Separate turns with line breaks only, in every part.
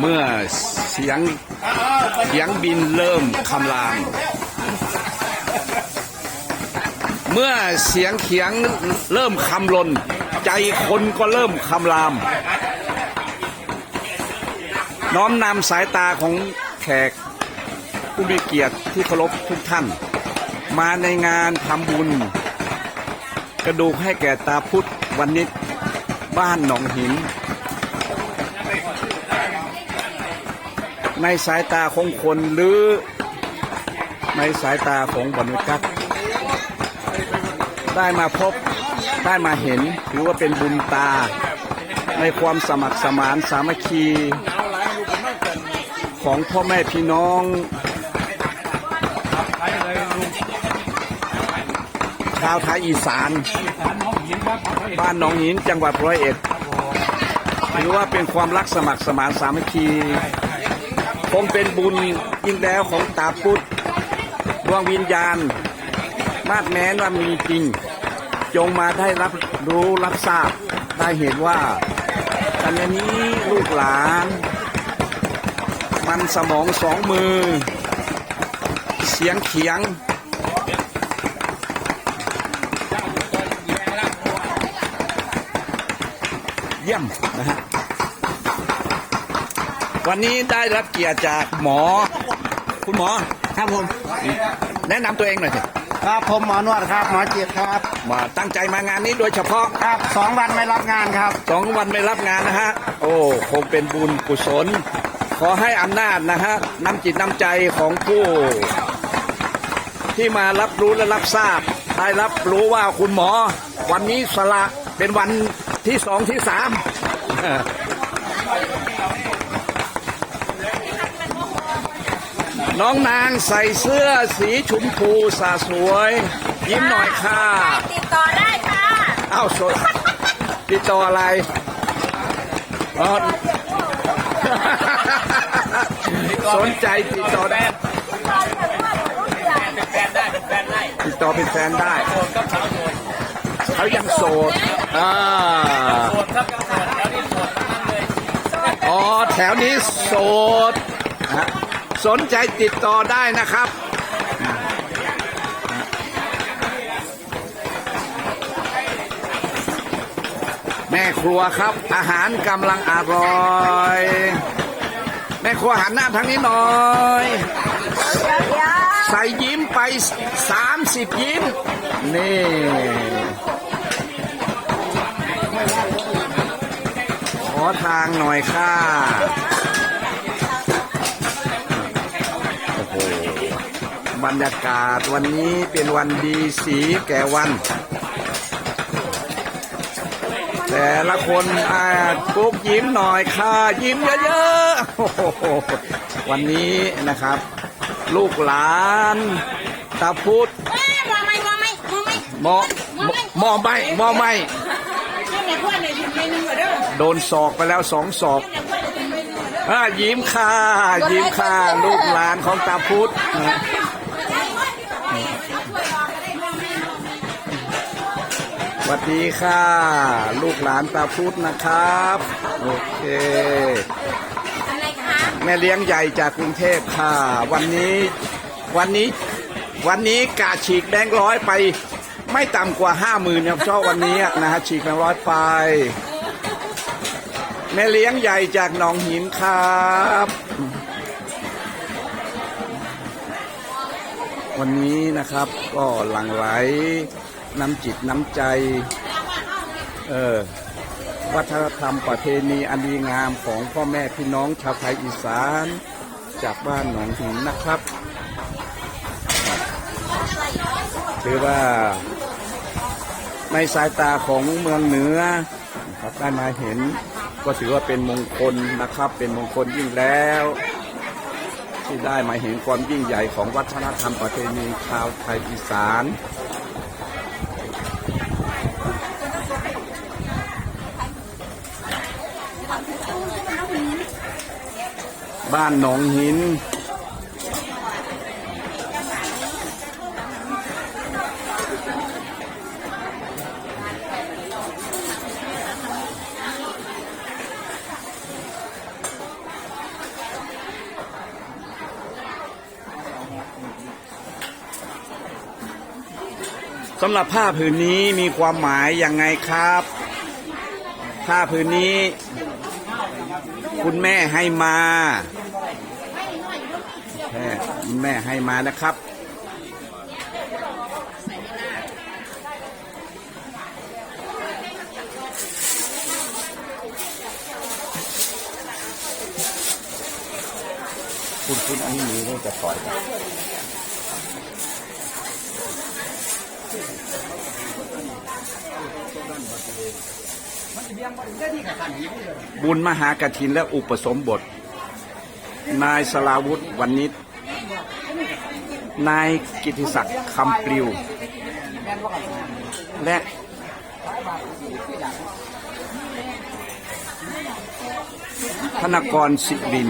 เมื่อเสียงเสียงบินเริ่มคำราม เมื่อเสียงเขียงเริ่มคำลน ใจคนก็เริ่มคำราม น้อมนำสายตาของแขกผู้มีเกียรติที่เคารพทุกท่าน มาในงานทำบุญ กระดูกให้แก่ตาพุทธวันนี้บ้านหนองหิน ในสายตาของคนหรือในสายตาของบรรนุกักได้มาพบได้มาเห็นถือว่าเป็นบุญตา ในความสมัครสมานสามัคคี ของพ่อแม่พี่น้อง ชาวไทยอีสาน บ้านหนองหินจังหวัดร้อยเอ็ดถือว่าเป็นความรักสมัครสมานสามัคคี คงเป็นบุญยิ่งแล้วของตาพุทธดวงวิญญาณ มาดแม้นว่ามีจริง จงมาได้รับรู้รับทราบ ได้เห็นว่าขณะนี้ลูกหลาน มันสมองสองมือ เสียงเขียงเยี่ยมนะฮะ วันนี้ได้รับเกียรติจากหมอ คุณหมอ
ครับผม
แนะนำตัวเองหน่อยสิ
ครับผมหมอนวดครับหมอจิตครับ
มาตั้งใจมางานนี้โดยเฉพาะ
ครับสองวันไม่รับงานครับ
สองวันไม่รับงานนะฮะ โอ้คงเป็นบุญกุศล ขอให้อำนาจนะฮะนำจิตนำใจของผู้ ที่มารับรู้และรับทราบได้รับรู้ว่าคุณหมอ วันนี้สละเป็นวันที่สองที่สาม น้องนางใส่เสื้อสีชมพูสาสวย ยิ้มหน่อยค่ะ
ติดต่อได้ค่ะ
เอ้าสดติดต่ออะไรอ๋อสนใจติดต่อได้ติดต่อเป็นแฟนได้เขายังโสดอ่าอ๋อแถวนี้โสดฮะ สนใจติดต่อได้นะครับ แม่ครัวครับ อาหารกำลังอร่อย แม่ครัวหันหน้าทางนี้หน่อยใส่ยิ้มไป 30 ยิ้ม นี่ ขอทางหน่อยค่ะ บรรยากาศวันนี้เป็นวันดีสีแก่วัน แต่ละคนอากุ๊กยิ้มหน่อยค่ะยิ้มเยอะๆวันนี้นะครับ ลูกหลานตาพุทธ
มองไหมมองไหมมองไหม
หมอหมอไม่หมอไม่
ช่วยในพวกในในนึงก่อนเด้อ
โดนศอกไปแล้วสองศอกอายิ้มค่ะ ยิ้มค่ะ ลูกหลานของตาพุทธ สวัสดีค่ะ ลูกหลานตาพุทธนะครับ โอเค
อะไรคะ
แม่เลี้ยงใหญ่จากกรุงเทพค่ะ วันนี้วันนี้วันนี้กาฉีกแบงค์ร้อยไป ไม่ต่ำกว่าห้าหมื่นครับชอบวันนี้นะฮะฉีกแบงค์ร้อยไป แม่เลี้ยงใหญ่จากหนองหินครับวันนี้นะครับก็หลั่งไหล น้ำจิตน้ำใจ เออวัฒนธรรมประเพณีอันดีงามของพ่อแม่พี่น้องชาวไทยอีสาน จากบ้านหนองหินนะครับถือว่าในสายตาของเมืองเหนือครับได้มาเห็นก็ถือว่าเป็นมงคลนะครับ เป็นมงคลยิ่งแล้ว ที่ได้มาเห็นความยิ่งใหญ่ของวัฒนธรรมประเพณีชาวไทยอีสาน บ้านหนองหิน สำหรับผ้าผืนนี้มีความหมายยังไงครับ ผ้าผืนนี้ คุณแม่ให้มาแม่แม่ให้มานะครับ คุณคุณอันนี้มือก็จะปล่อยกัน บุญมหากถินและอุปสมบท นายสลาวุธวันนิดนายกิติศักดิ์คำปลิว และธนกรสิบิน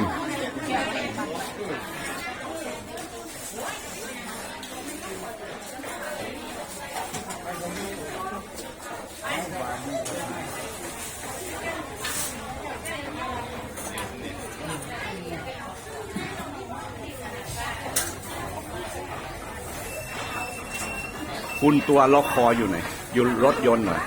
คุณตัวล็อกคออยู่ไหนอยู่รถยนต์หน่อย